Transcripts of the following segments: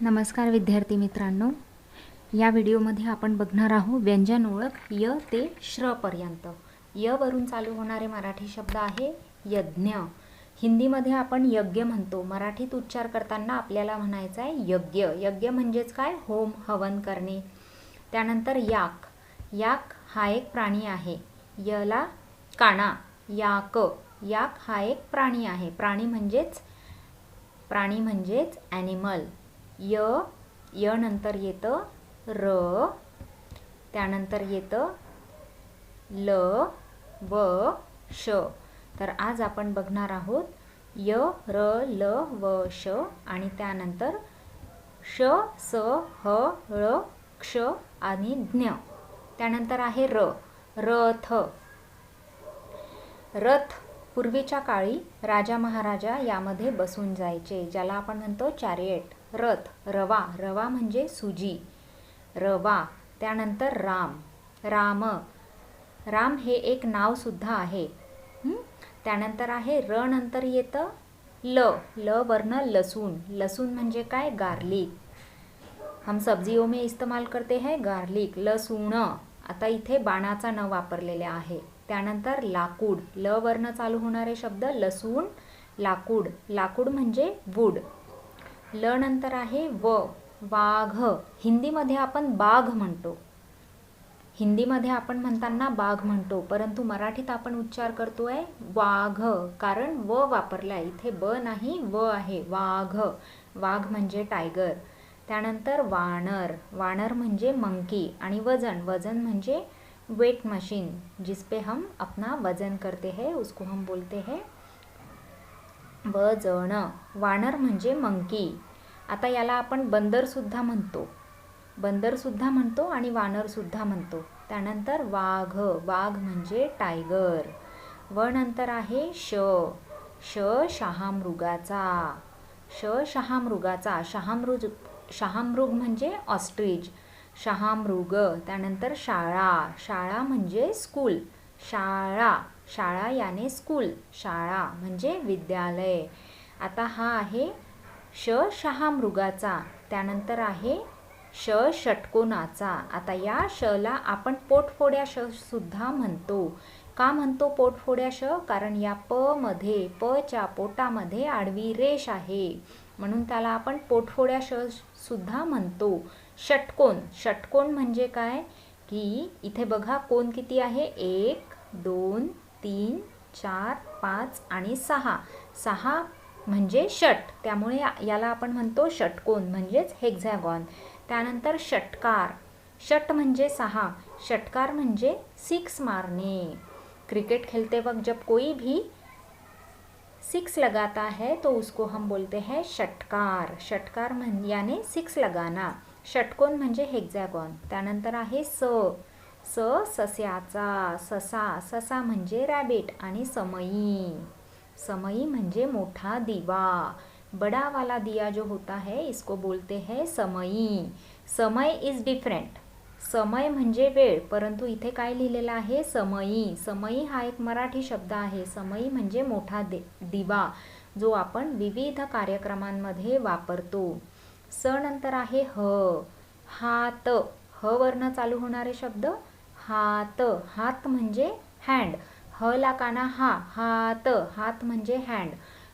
नमस्कार विद्यार्थी मित्रांनो. या व्हिडिओमध्ये आपण बघणार आहोत व्यंजन ओळख य ते श्रपर्यंत य वरून चालू होणारे मराठी शब्द आहे यज्ञ. हिंदीमध्ये आपण यज्ञ म्हणतो. मराठीत उच्चार करताना आपल्याला म्हणायचं आहे यज्ञ. यज्ञ म्हणजेच काय? होम हवन करणे. त्यानंतर याक. याक हा एक प्राणी आहे. यला काणा. याक. याक हा एक प्राणी आहे. प्राणी म्हणजेच प्राणी म्हणजेच ॲनिमल य य नंतर येतं र त्यानंतर येतं ल व श. तर आज आपण बघणार आहोत य र ल व श आणि त्यानंतर श स ह ळ क्ष आणि ज्ञ. त्यानंतर आहे र रथ. रथ पूर्वीच्या काळी राजा महाराजा यामध्ये बसून जायचे ज्याला आपण म्हणतो चॅरिएट रथ रवा. रवा म्हणजे सुजी. रवा त्यानंतर राम. राम राम हे एक नावसुद्धा आहे. त्यानंतर आहे र नंतर येतं ल. ल वर्ण लसूण. लसूण म्हणजे काय? गार्लिक. हम सब्जियों में इस्तेमाल करते हैं गार्लिक लसूण. आता इथे बाणाचा न वापरलेले आहे. त्यानंतर लाकूड. ल वर्ण चालू होणारे शब्द लसूण लाकूड. लाकूड म्हणजे वूड ल नंतर आहे व वाघ. हिंदीमध्ये आपण बाघ म्हणतो. हिंदीमध्ये आपण म्हणताना बाघ म्हणतो परंतु मराठीत आपण उच्चार करतोय वाघ कारण व वापरलाय. इथे ब नाही व आहे वाघ. वाघ म्हणजे टायगर त्यानंतर वानर. वानर म्हणजे मंकी आणि वजन. वजन म्हणजे वेट मशीन जिस पे हम अपना वजन करते हैं उसको हम बोलते हैं वजन वानर म्हणजे मंकी. आता याला आपण बंदरसुद्धा म्हणतो. बंदरसुद्धा म्हणतो आणि वानरसुद्धा म्हणतो. त्यानंतर वाघ. वाघ म्हणजे टायगर. व नंतर आहे श. श शहामृगाचा. श शहामृगाचा. शहामृग शहामृग म्हणजे ऑस्ट्रिज. शहामृग. त्यानंतर शाळा. शाळा म्हणजे स्कूल. शाळा. शाळा याने स्कूल शाळा म्हणजे विद्यालय. आता हा आहे श शहामृगाचा त्यानंतर आहे श षटकोनाचा. आता या शला आपण पोटफोड्या श सुद्धा म्हणतो. का म्हणतो पोटफोड्या श? कारण या प मध्ये पच्या पोटामध्ये आडवी रेष आहे. म्हणून त्याला आपण पोटफोड्या श सुद्धा म्हणतो. षटकोन. षटकोन म्हणजे काय? की इथे बघा कोण किती आहे? एक दोन तीन चार पाच आणि सहा. सहा म्हणजे षट. त्यामुळे याला आपण म्हणतो षटकोन म्हणजेच हेक्झॅगॉन त्यानंतर षटकार. षट म्हणजे सहा. षटकार म्हणजे सिक्स मारणे. क्रिकेट खेलते वक्त जब कोई भी सिक्स लगाता है तो उसको हम बोलते हैं षटकार. षटकार म्हण याने सिक्स लगाना. षटकोन म्हणजे हेक्झॅगॉन त्यानंतर आहे स. स सस्याचा ससा ससा म्हणजे रॅबिट आणि समई. समई म्हणजे मोठा दिवा. बड़ा वाला दिया जो होता है इसको बोलते हैं समई. समय इज डिफरंट समय म्हणजे वेळ परंतु इथे काय लिहिलेलं आहे? समयी समयी हा एक मराठी शब्द आहे. समयी म्हणजे मोठा दे दिवा जो आपण विविध कार्यक्रमांमध्ये वापरतो. स नंतर आहे ह. हात ह वर्ण चालू होणारे शब्द हात. हात म्हणजे हँड ह ला काना हा. हात. हात म्हणजे हँड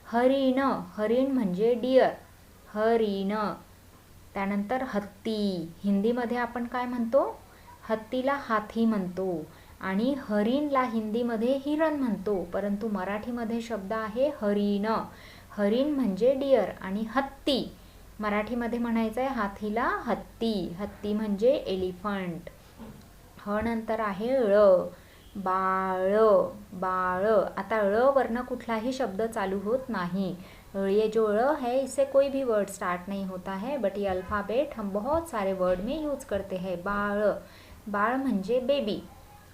हरिण. हरिण म्हणजे डिअर हरिण. त्यानंतर हत्ती. हिंदीमध्ये आपण काय म्हणतो? हत्तीला हाथी म्हणतो. आणि हरिणला हिंदीमध्ये हिरण म्हणतो. परंतु मराठीमध्ये शब्द आहे हरिण. हरिण म्हणजे डिअर आणि हत्ती. मराठीमध्ये म्हणायचं आहे हाथीला हत्ती. हत्ती म्हणजे एलिफंट ह नंतर आहे ळ. बाळ बाळ. आता ळ वर्ण कुठलाही शब्द चालू होत नाही. ये जो ळ है इससे कोई भी वर्ड स्टार्ट नहीं होता है बट ये अल्फ़ाबेट हम बहुत सारे वर्ड में यूज करते हैं. बाळ. बाळ म्हणजे बेबी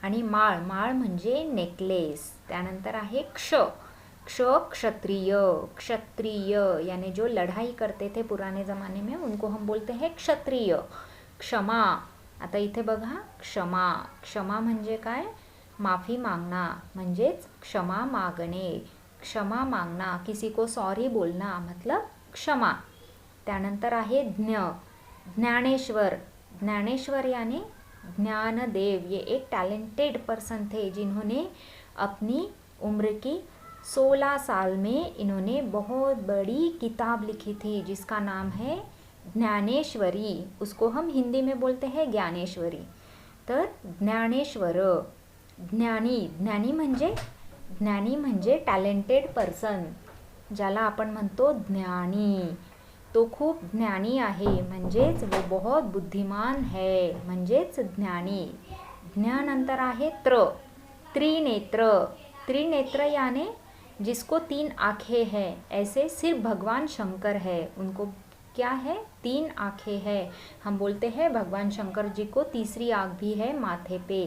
आणि माळ माळ म्हणजे नेकलेस त्यानंतर आहे क्ष. क्ष क्षत्रिय क्षत्रिय. याने जो लढाई करते थे पुराने ज़माने में उनको हम बोलते हैं क्षत्रिय. क्षमा. आता इथे बघा क्षमा. क्षमा म्हणजे काय? माफी मागना म्हणजेच क्षमा मागणे. क्षमा मागना किसी को सॉरी बोलना मतलब क्षमा. त्यानंतर आहे ज्ञ. ज्ञानेश्वर. ज्ञानेश्वर यानी ज्ञानदेव. ये एक टैलेंटेड पर्सन थे जिन्होंने अपनी उम्र की 16 साल में इन्होंने बहुत बड़ी किताब लिखी थी जिसका नाम है ज्ञानेश्वरी उसको हम हिंदी में बोलते हैं ज्ञानेश्वरी। तर ज्ञानेश्वर ज्ञानी ज्ञानी म्हणजे ज्ञानी म्हणजे टॅलेंटेड पर्सन ज्याला आपण म्हणतो ज्ञानी. तो खूप ज्ञानी आहे म्हणजेच वो बहुत बुद्धिमान है म्हणजेच ज्ञानी. ज्ञानंतर आहे त्र त्रिनेत्र. त्रिनेत्र याने जिसको तीन आंखें हैं ऐसे सिर्फ भगवान शंकर है उनको क्या है? तीन आंखें हैं। हम बोलते हैं भगवान शंकर जी को तीसरी आँख भी है माथे पे।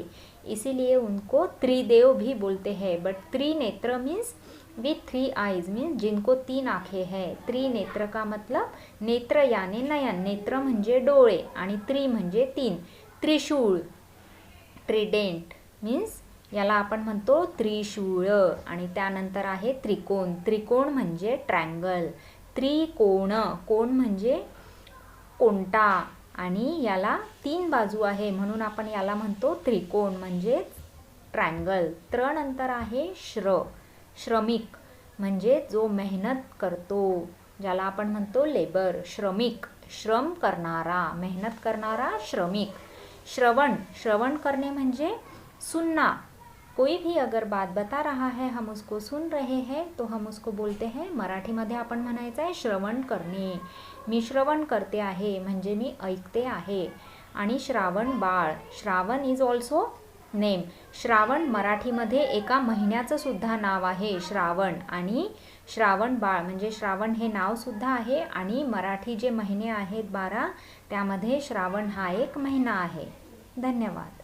इसीलिए उनको त्रिदेव भी बोलते हैं। But Trinetra means with three eyes means जिनको तीन आंखें हैं। त्रिनेत्र का मतलब नेत्र याने नयन। नेत्र म्हणजे डोळे आणि त्रि म्हणजे तीन। त्रिशूळ ट्रिडेंट मीन्स याला आपण म्हणतो त्रिशूळ आणि त्यानंतर आहे त्रिकोण. त्रिकोण म्हणजे ट्रँगल त्रिकोण. कोण म्हणजे कोणता? आणि याला तीन बाजू आहे म्हणून आपण याला म्हणतो त्रिकोण म्हणजे ट्रँगल त्र नंतर आहे श्र. श्रमिक म्हणजे जो मेहनत करतो ज्याला आपण म्हणतो लेबर श्रमिक श्रम करणारा मेहनत करणारा श्रमिक. श्रवण. श्रवण करणे म्हणजे सुन्ना. कोई भी अगर बात बता रहा है हम उसको सुन रहे हैं तो हम उसको बोलते हैं मराठीमध्ये आपण म्हणायचं आहे श्रवण करणे. मी श्रवण करते आहे म्हणजे मी ऐकते आहे. आणि Shravan Bal Shravan is also name Shravan मराठीमध्ये एका महिन्याचं सुद्धा नाव आहे श्रावण. आणि श्रावण बाळ म्हणजे श्रावण हे नावसुद्धा आहे आणि मराठी जे महिने आहेत बारा त्यामध्ये श्रावण हा एक महिना आहे. धन्यवाद.